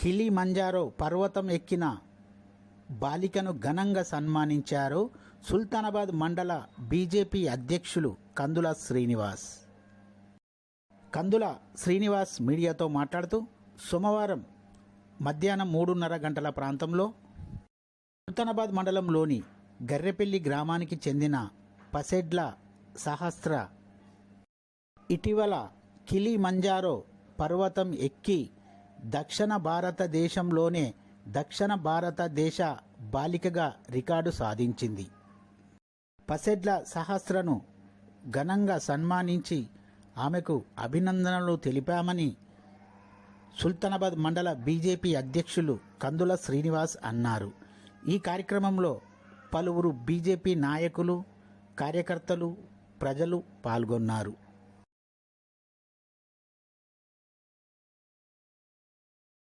కిలి Manjaro పర్వతం ఎక్కిన బాలికను ఘనంగా సన్మానించారు సుల్తానాబాద్ మండల బీజేపీ అధ్యక్షులు కందుల శ్రీనివాస్. కందుల శ్రీనివాస్ మీడియాతో మాట్లాడుతూ సోమవారం మధ్యాహ్నం మూడున్నర గంటల ప్రాంతంలో సుల్తానాబాద్ మండలంలోని గర్రెపల్లి గ్రామానికి చెందిన పసెడ్ల సహస్ర ఇటీవల కిలి మంజారో పర్వతం ఎక్కి దక్షిణ భారతదేశంలోనే దక్షిణ భారతదేశ బాలికగా రికార్డు సాధించింది. పసెడ్ల సహస్రను ఘనంగా సన్మానించి ఆమెకు అభినందనలు తెలిపామని సుల్తానాబాద్ మండల బీజేపీ అధ్యక్షులు కందుల శ్రీనివాస్ అన్నారు. ఈ కార్యక్రమంలో పలువురు బీజేపీ నాయకులు కార్యకర్తలు ప్రజలు పాల్గొన్నారు.